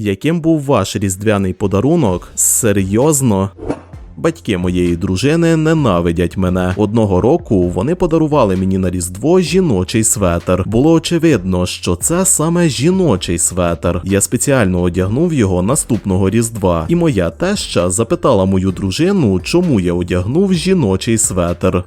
Яким був ваш різдвяний подарунок? Серйозно? Батьки моєї дружини ненавидять мене. Одного року вони подарували мені на Різдво жіночий светр. Було очевидно, що це саме жіночий светр. Я спеціально одягнув його наступного Різдва, і моя теща запитала мою дружину, чому я одягнув жіночий светр.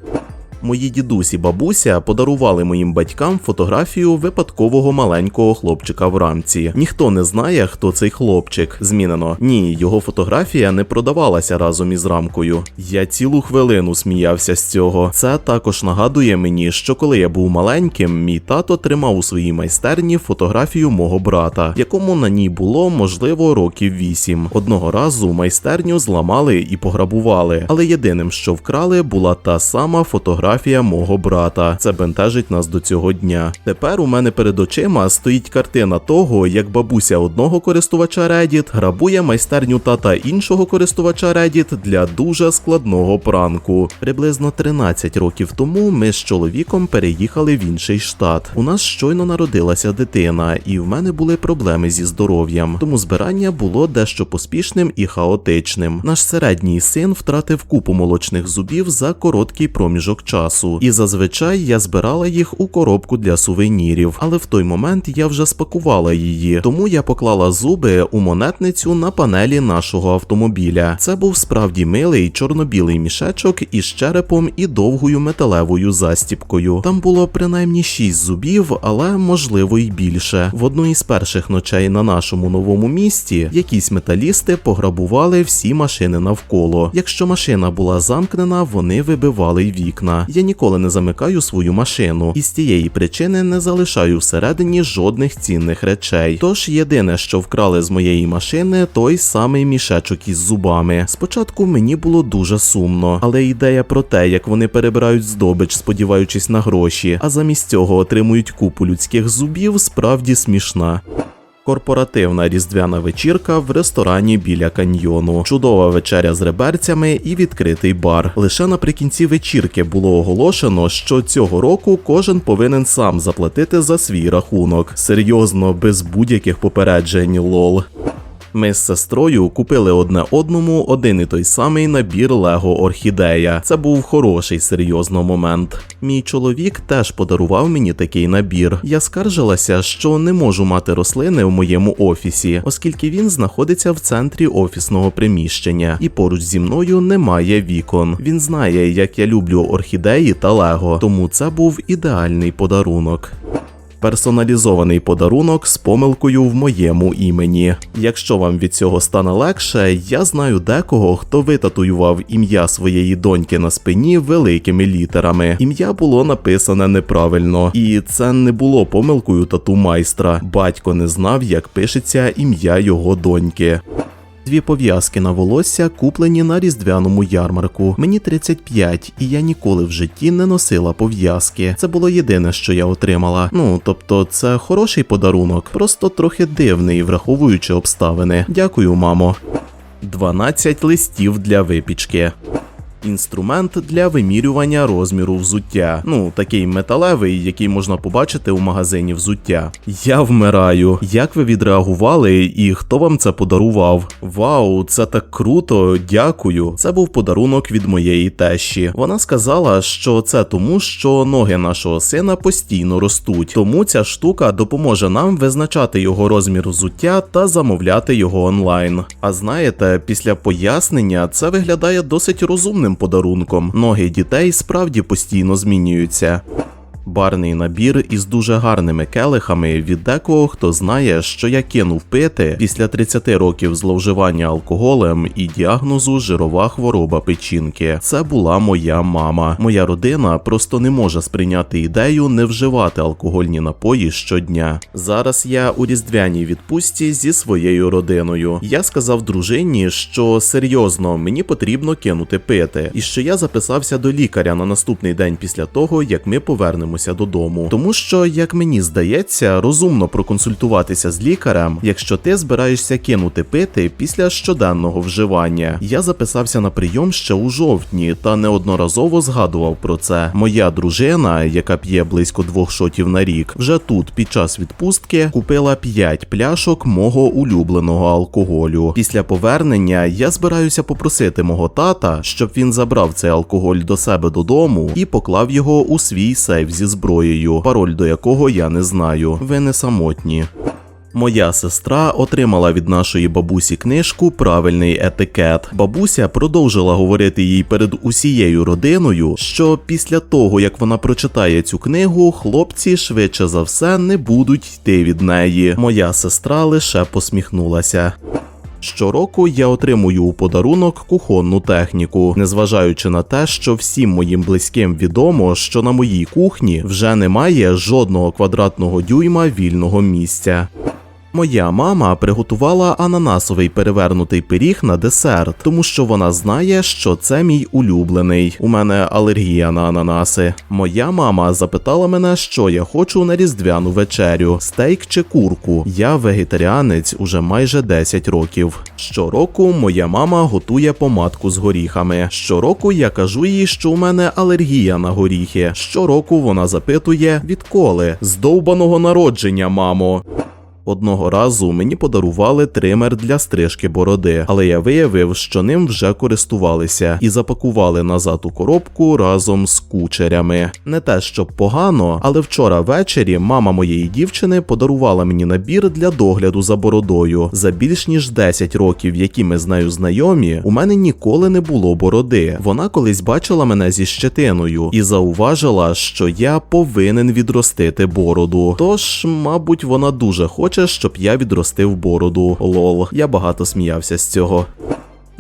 Мої дідусь і бабуся подарували моїм батькам фотографію випадкового маленького хлопчика в рамці. Ніхто не знає, хто цей хлопчик. Змінено. Ні, його фотографія не продавалася разом із рамкою. Я цілу хвилину сміявся з цього. Це також нагадує мені, що коли я був маленьким, мій тато тримав у своїй майстерні фотографію мого брата, якому на ній було можливо років вісім. Одного разу майстерню зламали і пограбували, але єдиним, що вкрали, була та сама фотографія мого брата. Це бентежить нас до цього дня. Тепер у мене перед очима стоїть картина того, як бабуся одного користувача Reddit грабує майстерню тата іншого користувача Reddit для дуже складного пранку. Приблизно 13 років тому ми з чоловіком переїхали в інший штат. У нас щойно народилася дитина, і в мене були проблеми зі здоров'ям. Тому збирання було дещо поспішним і хаотичним. Наш середній син втратив купу молочних зубів за короткий проміжок часу, і зазвичай я збирала їх у коробку для сувенірів. Але в той момент я вже спакувала її, тому я поклала зуби у монетницю на панелі нашого автомобіля. Це був справді милий чорно-білий мішечок із черепом і довгою металевою застіпкою. Там було принаймні шість зубів, але можливо й більше. В одну із перших ночей на нашому новому місті якісь металісти пограбували всі машини навколо. Якщо машина була замкнена, вони вибивали й вікна. Я ніколи не замикаю свою машину і з цієї причини не залишаю всередині жодних цінних речей. Тож єдине, що вкрали з моєї машини, той самий мішечок із зубами. Спочатку мені було дуже сумно, але ідея про те, як вони перебирають здобич, сподіваючись на гроші, а замість цього отримують купу людських зубів, справді смішна. Корпоративна різдвяна вечірка в ресторані біля каньйону, чудова вечеря з реберцями і відкритий бар. Лише наприкінці вечірки було оголошено, що цього року кожен повинен сам заплатити за свій рахунок. Серйозно, без будь-яких попереджень, лол. Ми з сестрою купили одне одному один і той самий набір Лего Орхідея. Це був хороший серйозно момент. Мій чоловік теж подарував мені такий набір. Я скаржилася, що не можу мати рослини в моєму офісі, оскільки він знаходиться в центрі офісного приміщення, і поруч зі мною немає вікон. Він знає, як я люблю орхідеї та Лего, тому це був ідеальний подарунок персоналізований подарунок з помилкою в моєму імені. Якщо вам від цього стане легше, я знаю декого, хто витатуював ім'я своєї доньки на спині великими літерами. Ім'я було написане неправильно, і це не було помилкою тату майстра. Батько не знав, як пишеться ім'я його доньки. Дві пов'язки на волосся куплені на різдвяному ярмарку. Мені 35, і я ніколи в житті не носила пов'язки. Це було єдине, що я отримала. Ну тобто, це хороший подарунок, просто трохи дивний, враховуючи обставини. Дякую, мамо. 12 листів для випічки. Інструмент для вимірювання розміру взуття. Ну, такий металевий, який можна побачити у магазині взуття. Я вмираю. Як ви відреагували і хто вам це подарував? Вау, це так круто, дякую. Це був подарунок від моєї тещі. Вона сказала, що це тому, що ноги нашого сина постійно ростуть. Тому ця штука допоможе нам визначати його розмір взуття та замовляти його онлайн. А знаєте, після пояснення це виглядає досить розумним подарунком. Ноги дітей справді постійно змінюються. Барний набір із дуже гарними келихами від декого, хто знає, що я кинув пити після 30 років зловживання алкоголем і діагнозу жирова хвороба печінки. Це була моя мама. Моя родина просто не може сприйняти ідею не вживати алкогольні напої щодня. Зараз я у різдвяній відпустці зі своєю родиною. Я сказав дружині, що серйозно мені потрібно кинути пити, і що я записався до лікаря на наступний день після того, як ми повернемо повернемося додому. Тому що, як мені здається, розумно проконсультуватися з лікарем, якщо ти збираєшся кинути пити після щоденного вживання. Я записався на прийом ще у жовтні та неодноразово згадував про це. Моя дружина, яка п'є близько двох шотів на рік, вже тут під час відпустки купила 5 пляшок мого улюбленого алкоголю. Після повернення я збираюся попросити мого тата, щоб він забрав цей алкоголь до себе додому і поклав його у свій сейф зі зброєю, пароль до якого я не знаю. Ви не самотні. Моя сестра отримала від нашої бабусі книжку Правильний етикет. Бабуся продовжила говорити їй перед усією родиною, що після того, як вона прочитає цю книгу, хлопці швидше за все не будуть йти від неї. Моя сестра лише посміхнулася. Щороку я отримую у подарунок кухонну техніку, незважаючи на те, що всім моїм близьким відомо, що на моїй кухні вже немає жодного квадратного дюйма вільного місця. Моя мама приготувала ананасовий перевернутий пиріг на десерт, тому що вона знає, що це мій улюблений. У мене алергія на ананаси. Моя мама запитала мене, що я хочу на різдвяну вечерю: стейк чи курку. Я вегетаріанець уже майже 10 років. Щороку моя мама готує помадку з горіхами. Щороку я кажу їй, що у мене алергія на горіхи. Щороку вона запитує, відколи з довбаного народження, мамо. Одного разу мені подарували тример для стрижки бороди, але я виявив, що ним вже користувалися і запакували назад у коробку разом з кучерями. Не те, щоб погано, але вчора ввечері мама моєї дівчини подарувала мені набір для догляду за бородою. За більш ніж 10 років, які ми з нею знайомі, у мене ніколи не було бороди. Вона колись бачила мене зі щетиною і зауважила, що я повинен відростити бороду. Тож, мабуть, вона дуже хоче, щоб я відростив бороду. Лол, я багато сміявся з цього.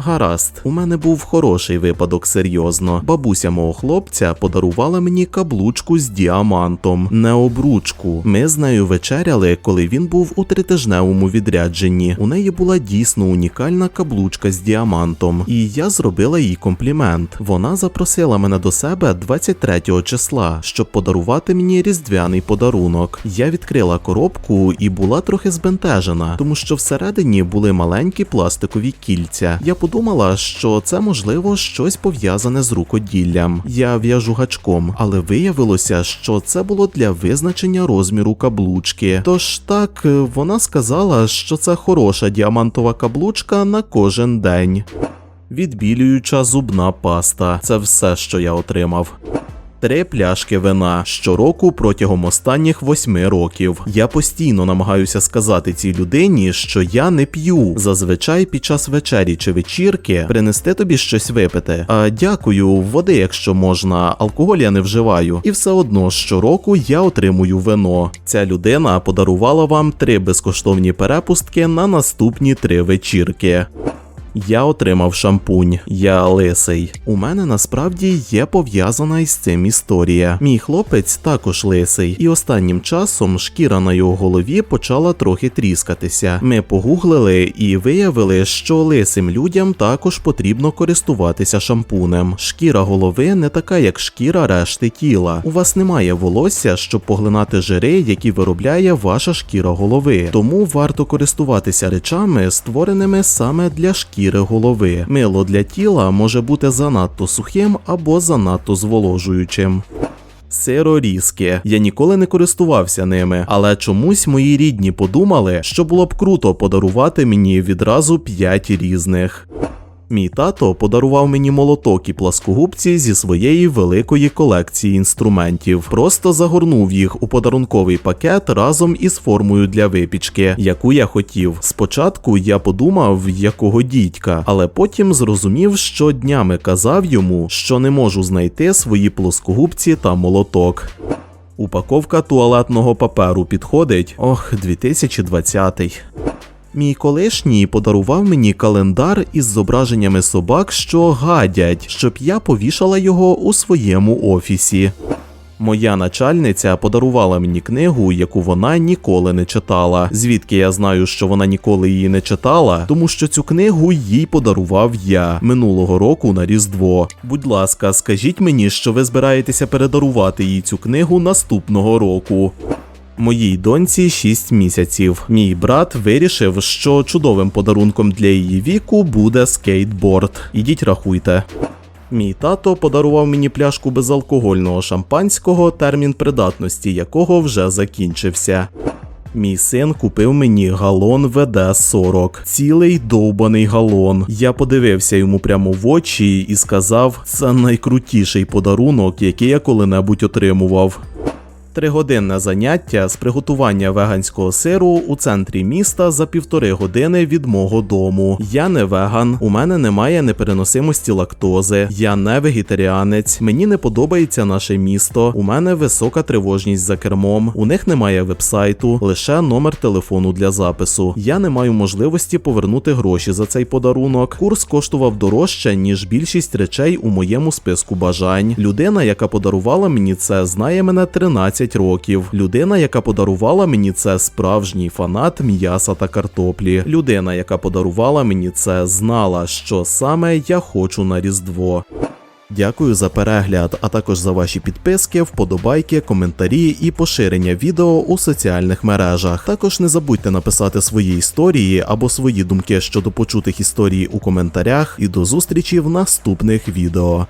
Гаразд, у мене був хороший випадок серйозно. Бабуся мого хлопця подарувала мені каблучку з діамантом, не обручку. Ми з нею вечеряли, коли він був у тритижневому відрядженні. У неї була дійсно унікальна каблучка з діамантом, і я зробила їй комплімент. Вона запросила мене до себе 23 числа, щоб подарувати мені різдвяний подарунок. Я відкрила коробку і була трохи збентежена, тому що всередині були маленькі пластикові кільця. Я подумала, що це можливо щось пов'язане з рукоділлям. Я в'яжу гачком, але виявилося, що це було для визначення розміру каблучки. Тож так, е, вона сказала, що це хороша діамантова каблучка на кожен день. Відбілююча зубна паста. Це все, що я отримав. Три пляшки вина щороку протягом останніх восьми років. Я постійно намагаюся сказати цій людині, що я не п'ю. Зазвичай під час вечері чи вечірки принести тобі щось випити. А дякую, води, якщо можна, алкоголь я не вживаю. І все одно щороку я отримую вино. Ця людина подарувала вам три безкоштовні перепустки на наступні три вечірки. Я отримав шампунь, я лисий. У мене насправді є пов'язана із цим історія. Мій хлопець також лисий, і останнім часом шкіра на його голові почала трохи тріскатися. Ми погуглили і виявили, що лисим людям також потрібно користуватися шампунем. Шкіра голови не така, як шкіра решти тіла. У вас немає волосся, щоб поглинати жири, які виробляє ваша шкіра голови. Тому варто користуватися речами, створеними саме для шкіри голови. Мило для тіла може бути занадто сухим або занадто зволожуючим. Сирорізки. Я ніколи не користувався ними, але чомусь мої рідні подумали, що було б круто подарувати мені відразу п'ять різних. Мій тато подарував мені молоток і пласкогубці зі своєї великої колекції інструментів. Просто загорнув їх у подарунковий пакет разом із формою для випічки, яку я хотів. Спочатку я подумав, якого дідька, але потім зрозумів, що днями казав йому, що не можу знайти свої плоскогубці та молоток. Упаковка туалетного паперу підходить. Ох, 2020. Мій колишній подарував мені календар із зображеннями собак, що гадять, щоб я повішала його у своєму офісі. Моя начальниця подарувала мені книгу, яку вона ніколи не читала. Звідки я знаю, що вона ніколи її не читала? Тому що цю книгу їй подарував я минулого року на Різдво. Будь ласка, скажіть мені, що ви збираєтеся передарувати їй цю книгу наступного року. Моїй доньці 6 місяців. Мій брат вирішив, що чудовим подарунком для її віку буде скейтборд. Ідіть рахуйте. Мій тато подарував мені пляшку безалкогольного шампанського, термін придатності якого вже закінчився. Мій син купив мені галон ВД-40, цілий довбаний галон. Я подивився йому прямо в очі і сказав: це найкрутіший подарунок, який я коли-небудь отримував. Тригодинне заняття з приготування веганського сиру у центрі міста за півтори години від мого дому. Я не веган, у мене немає непереносимості лактози, я не вегетаріанець, мені не подобається наше місто. У мене висока тривожність за кермом. У них немає вебсайту, лише номер телефону для запису. Я не маю можливості повернути гроші за цей подарунок. Курс коштував дорожче, ніж більшість речей у моєму списку бажань. Людина, яка подарувала мені це, знає мене 13 років. Людина, яка подарувала мені це, справжній фанат м'яса та картоплі. Людина, яка подарувала мені це, знала, що саме я хочу на Різдво. Дякую за перегляд, а також за ваші підписки, вподобайки, коментарі і поширення відео у соціальних мережах. Також не забудьте написати свої історії або свої думки щодо почутих історій у коментарях. І до зустрічі в наступних відео.